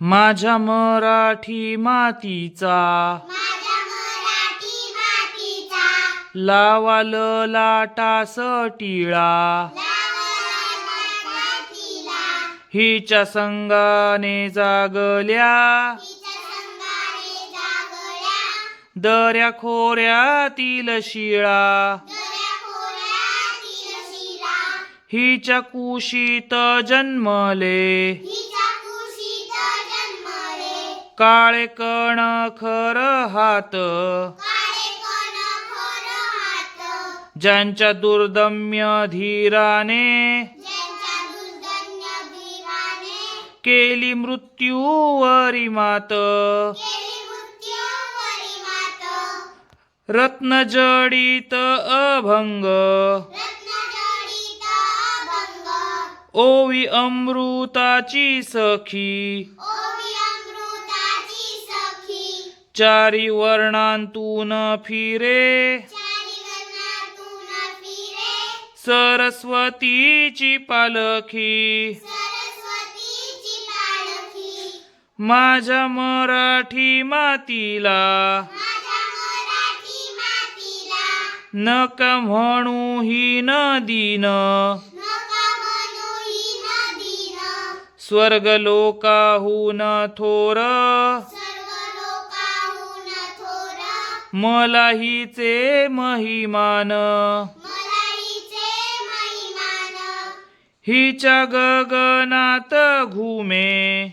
माझ्या मराठी मातीचा. लावाल लाटास टिळा लावला तिला हिच्या संगाने जागल्या. दऱ्या खोऱ्यातील शिळा. हिच्या कुशीत जन्मले. काळे कण खर हात. ज्यांच्या दुर्दम्य धीराने केली मृत्यूवरी मात. रत्नजडित अभंग. ओवी अमृताची सखी. चारी वर्णांतून फिरे. सरस्वतीची पालखी. माझ्या मराठी मातीला. नका म्हणू ही नदीन. नका स्वर्ग लोकाहून थोर. मला हिचे महिमान. हिच्या गगनात घुमे.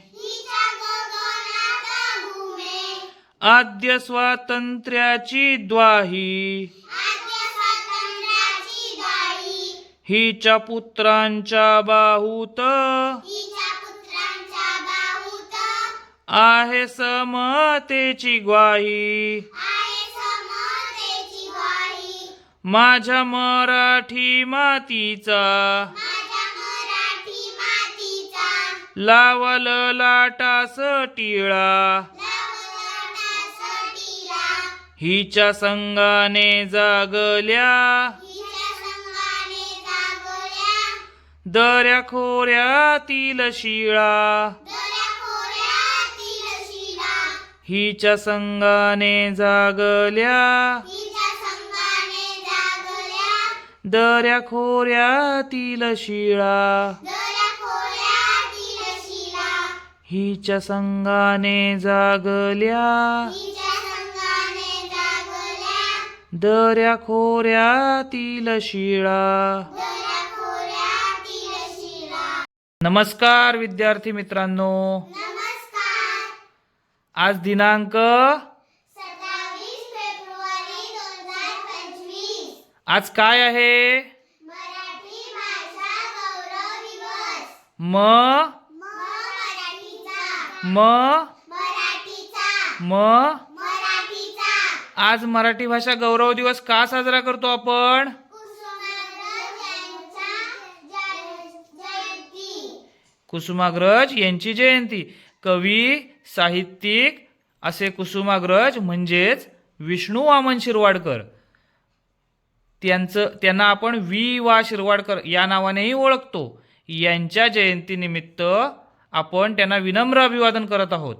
आद्य स्वातंत्र्याची द्वाही. हिच्या पुत्रांच्या बाहूत. आहे समतेची ग्वाही. माझ्या मराठी मातीचा. लावल लाटास टिळा. लावला हिच्या संगाने जागल्या. दऱ्या खोऱ्यातील शिळा. हिच्या संगाने जागल्या. दऱ्या खोऱ्यातील शिळा. हिच्या संगाने जागल्या. दऱ्या खोऱ्यातील शिळा. नमस्कार विद्यार्थी मित्रांनो. नमस्कार. आज दिनांक आज काय आहे? मराठी भाषा गौरव दिवस. म? म म? आज मराठी भाषा गौरव दिवस का साजरा करतो आपण? कुसुमाग्रज यांचा जय- जयंती. कुसुमाग्रज यांची जयंती. कवी साहित्यिक असे कुसुमाग्रज म्हणजेच विष्णू वामन शिरवाडकर. त्यांचं त्यांना आपण वी वा शिरवाडकर या नावानेही ओळखतो. यांच्या जयंतीनिमित्त आपण त्यांना विनम्र अभिवादन करत आहोत.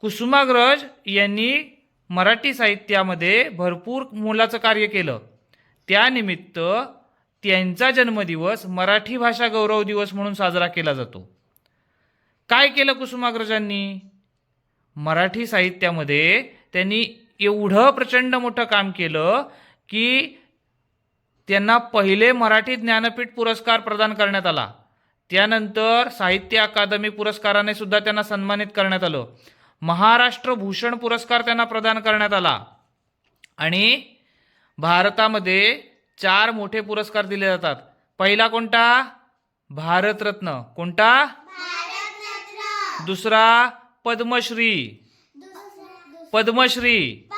कुसुमाग्रज यांनी मराठी साहित्यामध्ये भरपूर मोलाचं कार्य केलं. त्यानिमित्त त्यांचा जन्मदिवस मराठी भाषा गौरव दिवस म्हणून साजरा केला जातो. काय केलं कुसुमाग्रजांनी? मराठी साहित्यामध्ये त्यांनी एवढं प्रचंड मोठं काम केलं की त्यांना पहिले मराठी ज्ञानपीठ पुरस्कार प्रदान करण्यात आला. त्यानंतर साहित्य अकादमी पुरस्काराने सुद्धा त्यांना सन्मानित करण्यात आलं. महाराष्ट्र भूषण पुरस्कार त्यांना प्रदान करण्यात आला. आणि भारतामध्ये चार मोठे पुरस्कार दिले जातात. पहिला कोणता? भारतरत्न. कोणता? भारतरत्न. दुसरा पद्मश्री. दुसरा- पद्मश्री पद्मश्री.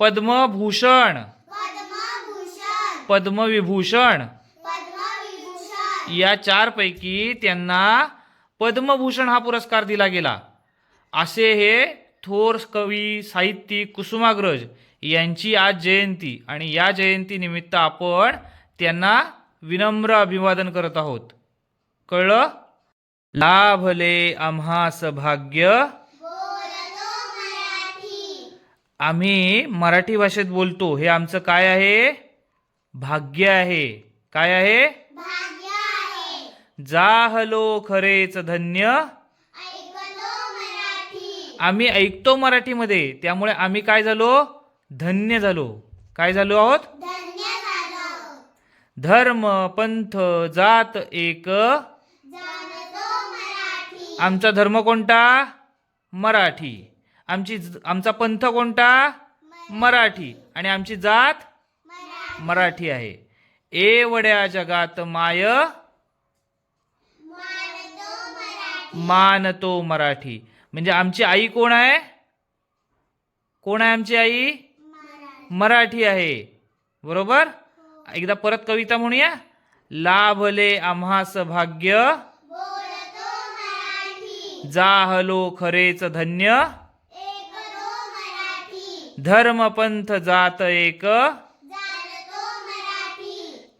पद्मभूषण. पद्मविभूषण. या चारपैकी त्यांना पद्मभूषण हा पुरस्कार दिला गेला. असे हे थोर कवी साहित्यिक कुसुमाग्रज यांची आज जयंती आणि या जयंतीनिमित्त आपण त्यांना विनम्र अभिवादन करत आहोत. कळलं? लाभले आम्हास भाग्य बोलतो मराठी आम्ही मराठी भाषेत बोलतो. हे आमचं काय आहे? भाग्य आहे. काय आहे? भाग्य आहे जाहलो खरेच धन्य. आम्ही ऐकतो मराठीमध्ये. त्यामुळे आम्ही काय झालो? धन्य झालो. काय झालो आहोत? धर्म पंथ जात एक. आमचा धर्म कोणता? मराठी. आमची आमचा पंथ कोणता? मराठी. आणि आमची जात? मराठी. आहे. एवढ्या जगात माय मानतो मराठी. मानतो मराठी. म्हणजे आमची आई कोण आहे? कोण आहे आमची आई? मराठी. आहे. बरोबर? एकदा परत कविता म्हणूया. लाभले आम्हास भाग्य जाहलो खरेच धन्य. मराठी धर्म पंथ जात एक.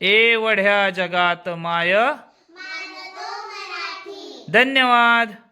एवढ्या जगात माय. धन्यवाद.